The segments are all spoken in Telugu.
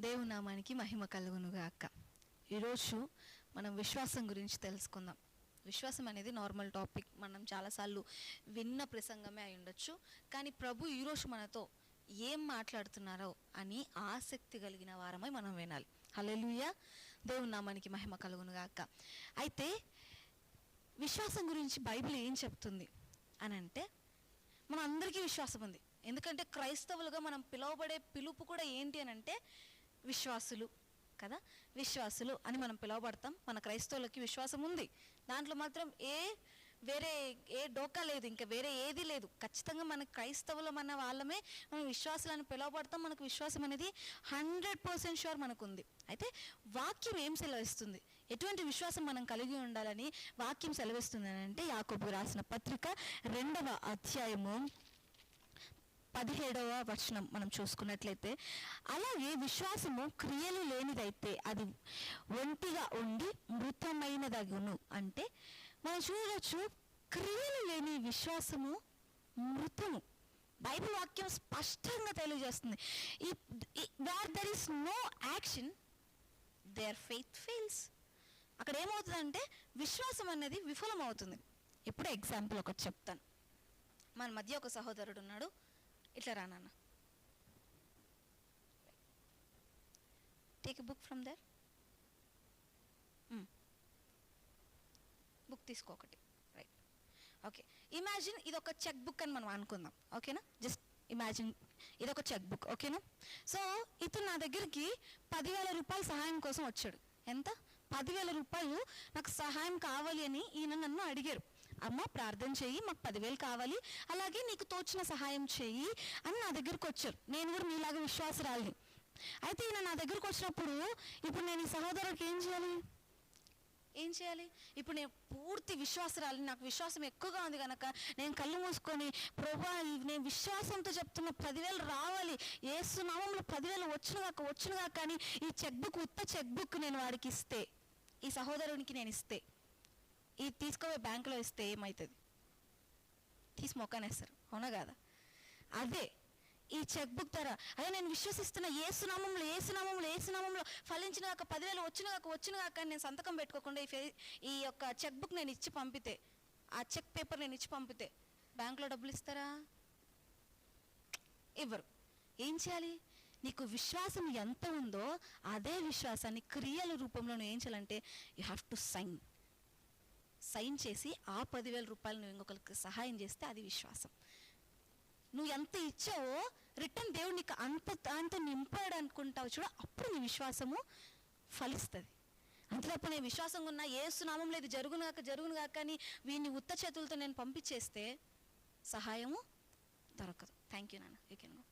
దేవునామానికి మహిమ కలుగునుగాక. ఈరోజు మనం విశ్వాసం గురించి తెలుసుకుందాం. విశ్వాసం అనేది నార్మల్ టాపిక్ మనం చాలాసార్లు విన్న ప్రసంగమే అయి ఉండొచ్చు. కానీ ప్రభు ఈరోజు మనతో ఏం మాట్లాడుతున్నారో అని ఆసక్తి కలిగిన వారమై మనం వినాలి. హల్లెలూయా దేవుని నామానికి మహిమ కలుగునుగాక. అయితే విశ్వాసం గురించి బైబిల్ ఏం చెప్తుంది అని అంటే మన అందరికీ విశ్వాసం ఉంది. ఎందుకంటే క్రైస్తవులుగా మనం పిలువబడే పిలుపు కూడా ఏంటి అని అంటే విశ్వాసులు కదా? విశ్వాసులు అని మనం పిలువబడతాం. మన క్రైస్తవులకి విశ్వాసం ఉంది. దాంట్లో మాత్రం ఏ వేరే ఏ డోకా లేదు. ఇంకా వేరే ఏది లేదు. ఖచ్చితంగా మన క్రైస్తవులు మన వాళ్ళమే మనం విశ్వాసాలను పిలువబడతాం. మనకు విశ్వాసం అనేది హండ్రెడ్ పర్సెంట్ షూర్ మనకు ఉంది అయితే వాక్యం ఏం సెలవిస్తుంది? ఎటువంటి విశ్వాసం మనం కలిగి ఉండాలని వాక్యం సెలవిస్తుంది అని అంటే యాకోబు రాసిన పత్రిక రెండవ అధ్యాయము పదిహేడవ వచనం మనం చూసుకున్నట్లయితే అలాగే విశ్వాసము క్రియలు లేనిదైతే అది ఒంటిగా ఉండి మృతమైనదగును. అంటే మనం చూడవచ్చు క్రియలు లేని విశ్వాసము మృతము. బైబిల్ వాక్యం స్పష్టంగా తెలియజేస్తుంది. ఈ where there is no action there faith fails అక్కడ ఏమవుతుందంటే విశ్వాసం అనేది విఫలమవుతుంది. ఇప్పుడు ఎగ్జాంపుల్ ఒకటి చెప్తాను. మన మధ్య ఒక సహోదరుడు ఉన్నాడు. ఇట్లా రా నాన్న. Take book from there book తీసుకో ఒకటి. రైట్ ఓకే ఇమాజిన్ ఇది ఒక చెక్ బుక్ అని మనం అనుకుందాం. ఓకేనా జస్ట్ ఇమాజిన్ ఇది ఒక చెక్ బుక్ ఓకేనా సో ఇతను నా దగ్గరికి పదివేల రూపాయల సహాయం కోసం వచ్చాడు. ఎంత? పదివేల రూపాయలు నాకు సహాయం కావాలి అని ఈయన నన్ను అడిగారు. అమ్మ ప్రార్థన చెయ్యి మాకు పదివేలు కావాలి అలాగే నీకు తోచిన సహాయం చెయ్యి అని నా దగ్గరకు వచ్చారు. నేను కూడా మీలాగా విశ్వాసరాలి అయితే ఈయన నా దగ్గరకు వచ్చినప్పుడు ఇప్పుడు నేను ఈ సహోదరుడికి ఏం చేయాలి? ఏం చేయాలి? ఇప్పుడు నేను పూర్తి విశ్వాసరాలి నాకు విశ్వాసం ఎక్కువగా ఉంది కనుక నేను కళ్ళు మూసుకొని ప్రభా నేను విశ్వాసంతో చెప్తున్న పదివేలు రావాలి. ఏసునామంలో పదివేలు వచ్చిన వచ్చినగాక కానీ ఈ చెక్ బుక్ ఉత్త చెక్ బుక్ నేను వాడికి ఇస్తే ఈ సహోదరునికి నేను ఇస్తే. ఇది తీసుకోవే బ్యాంకులో ఇస్తే ఏమవుతుంది తీసి మొక్కనేస్తారు అవునా కాదా? అదే ఈ చెక్ బుక్ ధర. అదే నేను విశ్వసిస్తున్న ఏ సునామంలో ఏ సునామంలో ఏ సునామంలో ఫలించిన కాక పదివేలు వచ్చిన కాక వచ్చిన కాక నేను సంతకం పెట్టుకోకుండా ఈ ఫే- ఈ యొక్క చెక్ బుక్ నేను ఇచ్చి పంపితే ఆ చెక్ పేపర్ నేను ఇచ్చి పంపితే బ్యాంకులో డబ్బులు ఇస్తారా? ఇవ్వరు. ఏం చేయాలి? నీకు విశ్వాసం ఎంత ఉందో అదే విశ్వాసాన్ని క్రియల రూపంలో నువ్వు ఏం చేయాలంటే you have to sign sign చేసి ఆ పదివేల రూపాయలు నువ్వు ఇంకొకరికి సహాయం చేస్తే అది విశ్వాసం. నువ్వు ఎంత ఇచ్చావో రిటర్న్ దేవుడు నీకు అంత అంత నింపాడు అనుకుంటావు చూడ అప్పుడు నీ విశ్వాసము ఫలిస్తుంది. అంత తప్ప నేను విశ్వాసంగా ఉన్నా ఏ సునామం లేదు జరుగునుగాక జరుగునుగాక అని వీడిని ఉత్త చేతులతో నేను పంపించేస్తే సహాయము దొరకదు. థ్యాంక్ యూ నాన్న. యూ కెన్ గో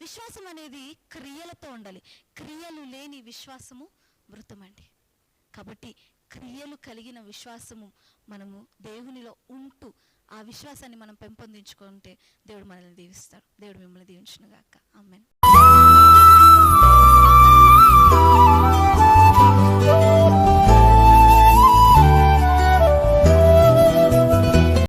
విశ్వాసం అనేది క్రియలతో ఉండాలి. క్రియలు లేని విశ్వాసము మృతమండి. కాబట్టి క్రియలు కలిగిన విశ్వాసము మనము దేవునిలో ఉంటూ ఆ విశ్వాసాన్ని మనం పెంపొందించుకుంటే దేవుడు మనల్ని దీవిస్తాడు. దేవుడు మిమ్మల్ని దీవించునుగాక. ఆమెన్.